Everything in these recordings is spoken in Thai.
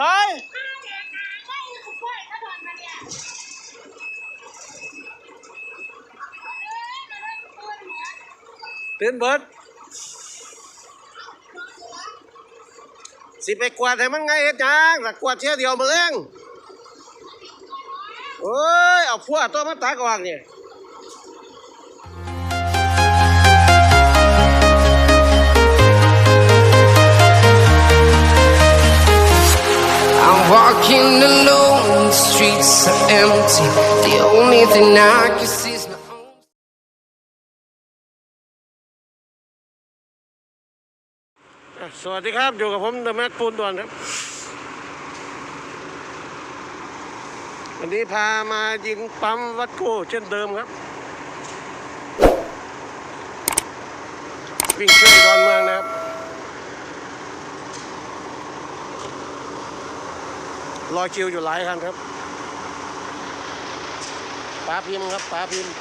ถอยตื่นเบิดสิไปกวาดให้มันไงเฮ็ดจังแต่กวาดเที่ยวเดียวมาเล้งโอ้ย เอาพวกตัวมาตากออกนี่ I'm walking alone, the streets are empty. The only thing I can see is สวัสดีครับ อยู่กับผมเดอะแม็กปูนด่วนครับ วันนี้พามายิงปั๊มวัดโก้เช่นเดิมครับ วิ่งช่วยดอนเมืองนะครับ รอคิวอยู่หลายคันครับป้าพิมพ์ครับป้าพิมพ์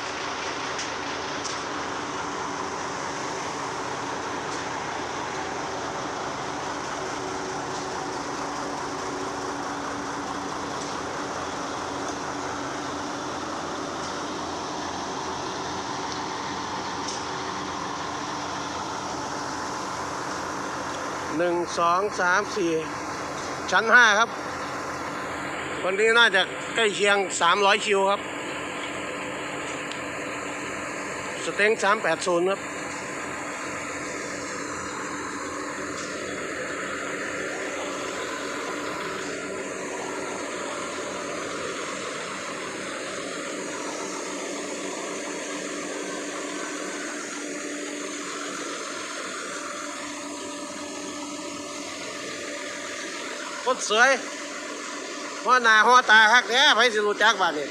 หนึ่งสองสามสี่ชั้นห้าครับ วันนี้น่าจะใกล้เคียงสามร้อยคิวครับ สเต็งสามแปดศูนย์ครับคนสวย หัวหน้าหัวตาคักแท้ไผสิรู้จักบ้านนี่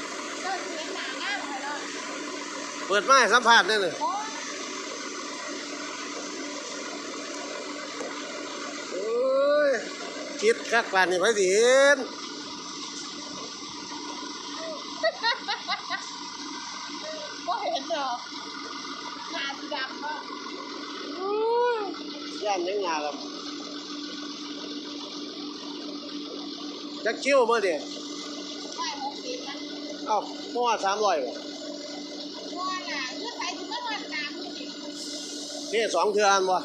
เปิดไม้สัมภาษณ์นี่เลยโอ้ยคิดคักบ้านนี่ไผสิเห็นก็เห็นเหรอหนาสีดำก็ย่านยังงาครั จักคิวมาเดี๋ยไม่หกสิบนะเอ้าเมื่อวานสามร้อยว่ว่าน่ะเลือดใส่ถึงเมื่อวันกลางนี่นี่สองเทือนวะ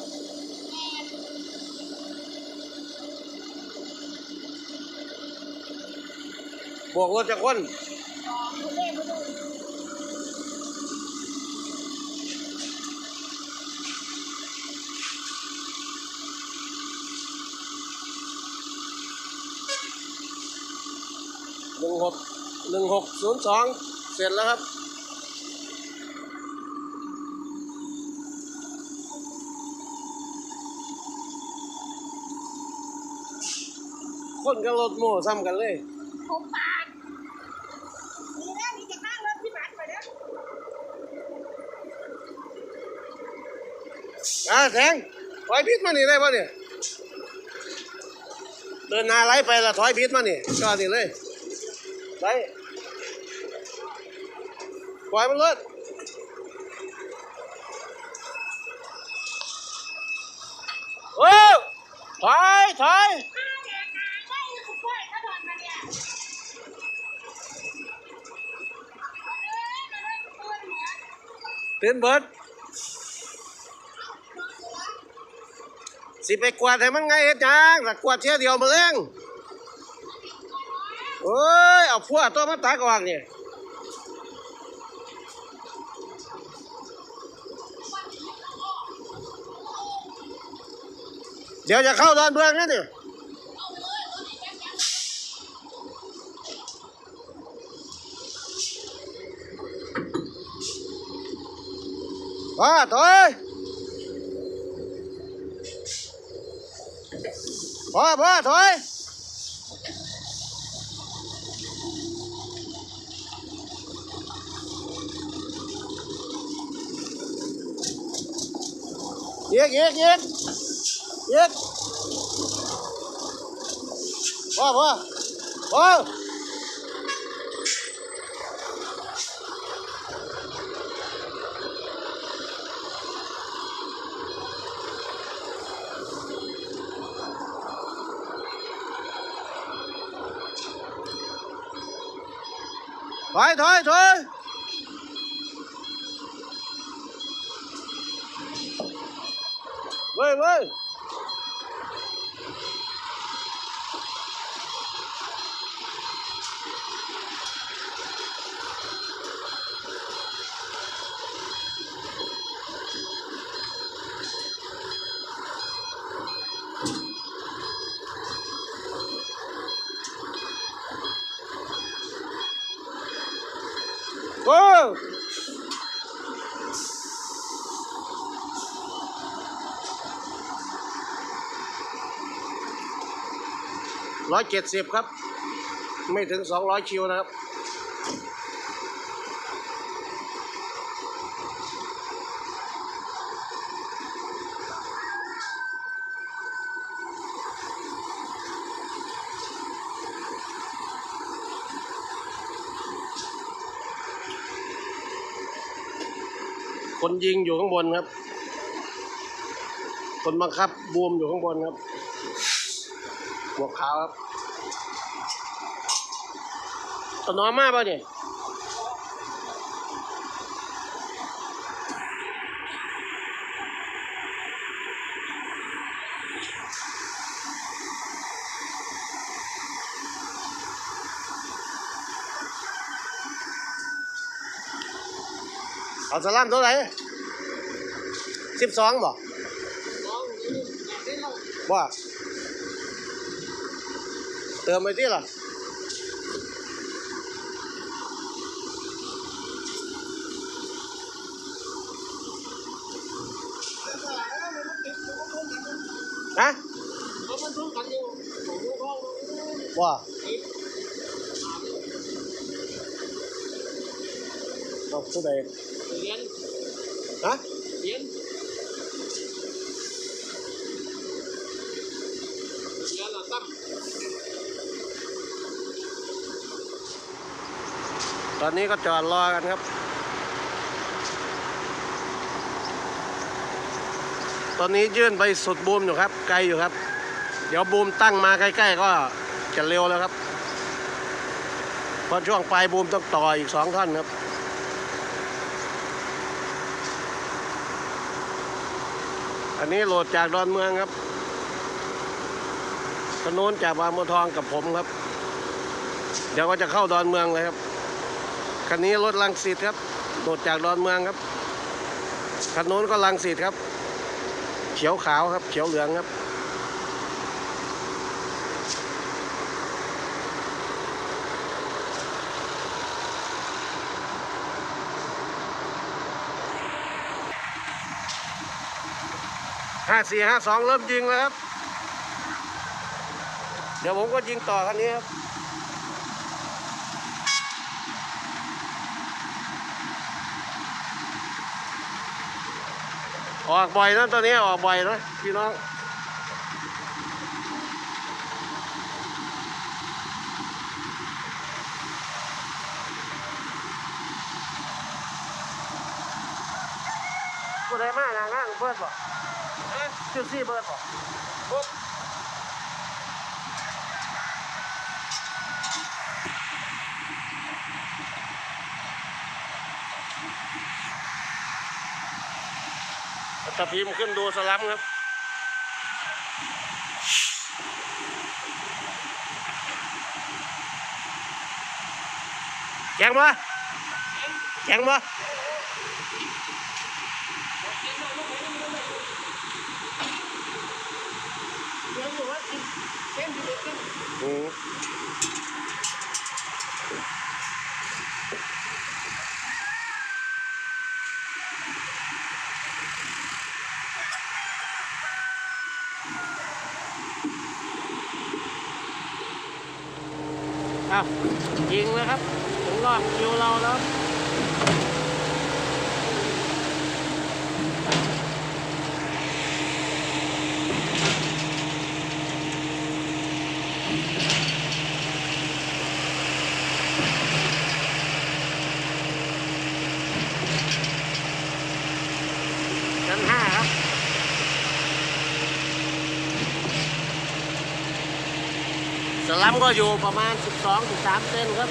แม่บวกรถจะคน บอกคุณเล่มาดู หนึ่งหก หนึ่งหกศูนย์สองเสร็จแล้วครับ คนกับรถโม่ซ้ำกันเลยผมปาดนี่นะนี่จะข้างรถที่บัตรไปแล้วอ่าแทงถอยพิษมานี่ได้ป่ะเนี่ยเดินหนาไล่ไปละถอยพิษมานี่ก็นี่เลยไล่ ปล่อยมันเลยโอ้ถอยถอยข้าวแดงนาไม่คุณพ่อยถ้าโดนนี่ยเอยเอาเลยตัวเหนือตื่นเบิร์ดสิไปกวาดให้มันไงเฮ็ดจังแต่กวาดเที่ยวเดียวมาเล้งโอ้ย เอาพวกตัวมาตากออกนี่ย เดี๋ยวจะเข้าดอนเมืองนะเนี่ยว่าถอยพ่อพ่อถอยเยียกเยียกเยียกเยียกพ่อพ่ Giết Bỏ bỏ Bỏ Thôi thôi thôi. ร้อยเจ็ดสิบครับ ไม่ถึงสองร้อยคิวนะครับคนยิงอยู่ข้างบนครับ คนบังคับบูมอยู่ข้างบนครับ หัวขาวครับตนอมมากป่ะเนี่ยเอาสลามเท่าไหร่สิบสองบ่ว่า เติมไปที่ล่ะฮะว่าเอาผู้ใดเหรียญฮะเหรียญเหรียญละตั้ม ตอนนี้ก็จอดรอกันครับ ตอนนี้ยื่นไปสุดบูมอยู่ครับ ไกลอยู่ครับ เดี๋ยวบูมตั้งมาใกล้ๆก็จะเร็วแล้วครับ เพราะช่วงปลายบูมต้องต่ออีกสองท่อนครับอันนี้โหลดจากดอนเมืองครับถนนจากบางบัวทองกับผมครับ เดี๋ยวก็จะเข้าดอนเมืองเลยครับ คันนี้รถลังสิตครับโดดจากดอนเมืองครับคันโน้นก็ลังสิตครับ เขียวขาวครับ เขียวเหลืองครับห้าสี่ห้าสองเริ่มยิงแล้วครับ เดี๋ยวผมก็ยิงต่อคันนี้ครับ ออกบ่อยนะตัวนี้ออกบ่อยนะพี่น้องกูได้มากนะงานเบิร์ดบ่ชื่อซี่เบิร์ดบอก ตะพิมพ์ขึ้นดูสลัมครับแข็งบ่แข็งบ่เหรียญอยู่ว่าเส้นที่เด็ก อ้าวยิงเลยครับ ถึงรอบคิวเราแล้ว ชั้นห้าครับ สลัม ก็อยู่ประมาณ 12-13เซนครับ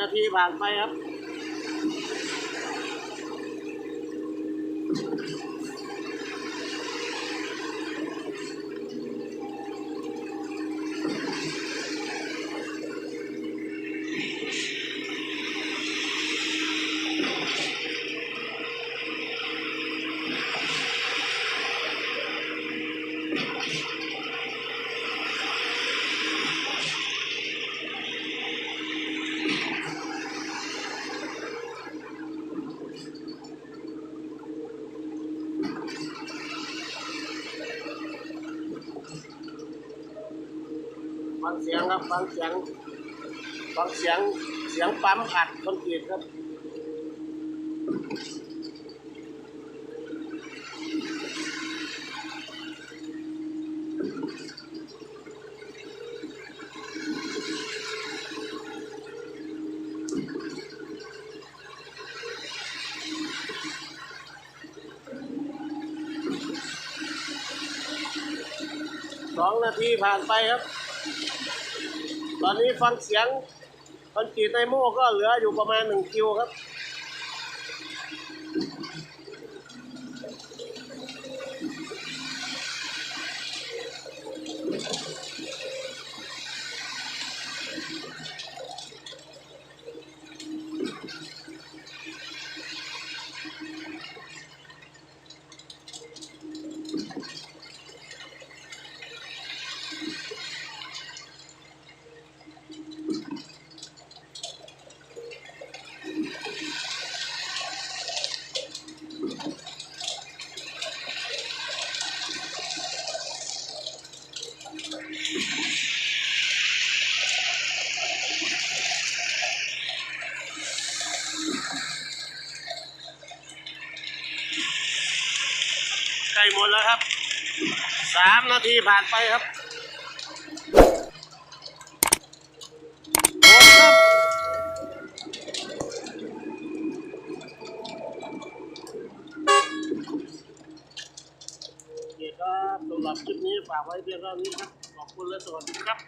นาทีผ่านไปครับ สียงครับฟังเสียงฟังเสียงเสียงปั๊มอัดคอนกรีตครับสองนาทีผ่านไปครับ อนนี้ฟังเสียงคอนกรีตในโม่ก็เหลืออยู่ประมาณหนึ่งคิวครับ หมดแล้วครับสามนาทีผ่านไปครับหมดครับโอเคครับสำหรับคลิปนี้ฝากไว้เพียงเท่านี้ครับขอบคุณและสวัสดีครับ